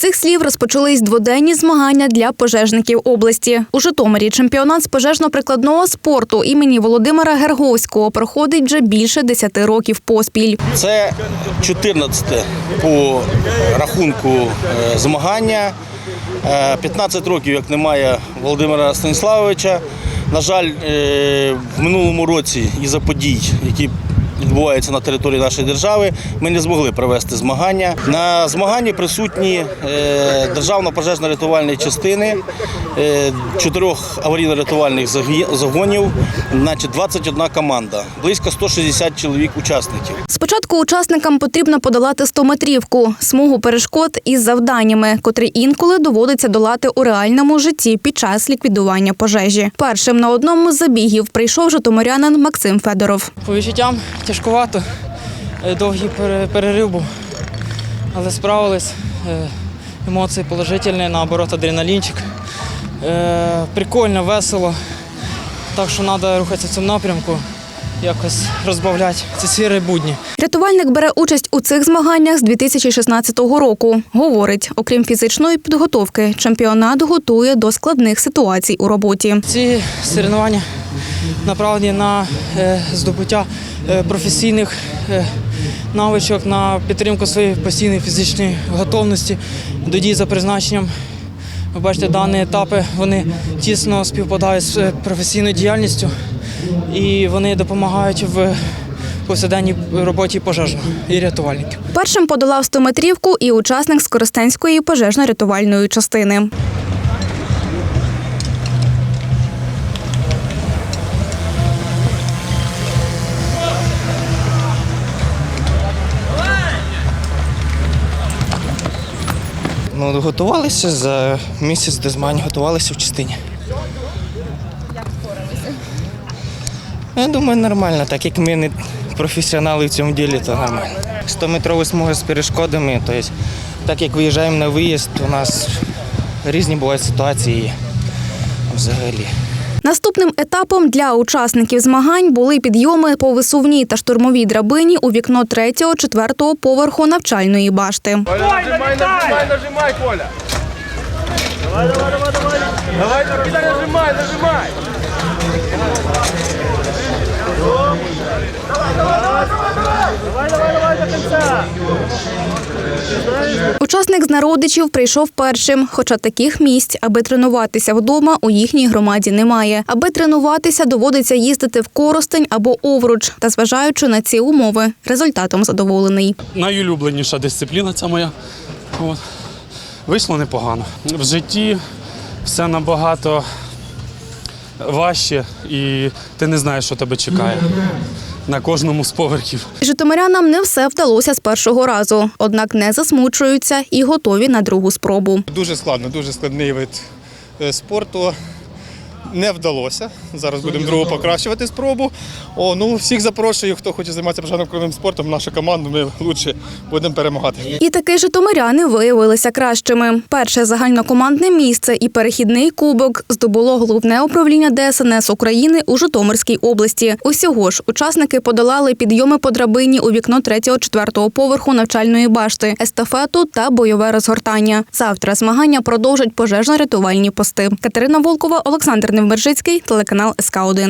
цих слів розпочались дводенні змагання для пожежників області. У Житомирі чемпіонат з пожежно-прикладного спорту імені Володимира Герговського проходить вже більше 10 років поспіль. Це 14 по рахунку е, змагання. Е, 15 років, як немає Володимира Станіславовича. На жаль, е, в минулому році із-за подій, які відбуваються на території нашої держави, ми не змогли провести змагання. На змаганні присутні е, державно пожежно-рятувальні частини, е, чотирьох аварійно-рятувальних загонів, значить 21 команда, близько 160 чоловік учасників. Спочатку учасникам потрібно подолати 100-метрівку – смугу перешкод із завданнями, котрі інколи доводиться долати у реальному житті під час ліквідування пожежі. Першим на одному з забігів прийшов житомирянин Максим Федоров. По відчуттям тяжкувато, е, довгий перерив був, але справились. Е, Емоції положительні, наоборот, адреналінчик. Е, Прикольно, весело. Так що треба рухатися в цьому напрямку, якось розбавляти ці сірі будні. Рятувальник бере участь у цих змаганнях з 2016 року. Говорить, окрім фізичної підготовки, чемпіонат готує до складних ситуацій у роботі. Ці соревнування направлені на е, здобуття е, професійних е, навичок, на підтримку своєї постійної фізичної готовності до дій за призначенням. Ви бачите, дані етапи вони тісно співпадають з професійною діяльністю і вони допомагають в повсякденній роботі пожежних і рятувальників. Першим подолав 100-метрівку і учасник Скоростенської пожежно-рятувальної частини. Готувалися за місяць до змагань, готувалися в частині. Я думаю, нормально, так як ми не професіонали в цьому ділі, то нормально. 100-метрова смуга з перешкодами, тобто, так як виїжджаємо на виїзд, у нас різні бувають ситуації взагалі. Наступним етапом для учасників змагань були підйоми по висувній та штурмовій драбині у вікно 3-4 поверху навчальної башти. Нажимай, нажимай, нажимай, Коля. Давай, давай, давай, давай. Давай, давай, нажимай, нажимай. Давай, давай, давай до конца. Учасник з народичів прийшов першим, хоча таких місць, аби тренуватися вдома, у їхній громаді немає. Аби тренуватися, доводиться їздити в Коростень або Овруч. Та зважаючи на ці умови, результатом задоволений. найулюбленіша дисципліна ця моя. От. Вийшло непогано. В житті все набагато важче, і ти не знаєш, що тебе чекає на кожному з поверхів. Житомирянам не все вдалося з першого разу, однак не засмучуються і готові на другу спробу. Дуже складно, дуже складний вид е, спорту. Не вдалося. Зараз будемо другу покращувати спробу. О, ну всіх запрошую, хто хоче займатися пожежно-кровним спортом, нашу команду ми лучше будемо перемагати. І таки житомиряни виявилися кращими. Перше загальнокомандне місце і перехідний кубок здобуло головне управління ДСНС України у Житомирській області. Усього ж учасники подолали підйоми по драбині у вікно 3-4 поверху навчальної башти, естафету та бойове розгортання. Завтра змагання продовжать пожежно-рятувальні пости. Катерина Волкова, Олександр Невмержицький, телеканал СК 1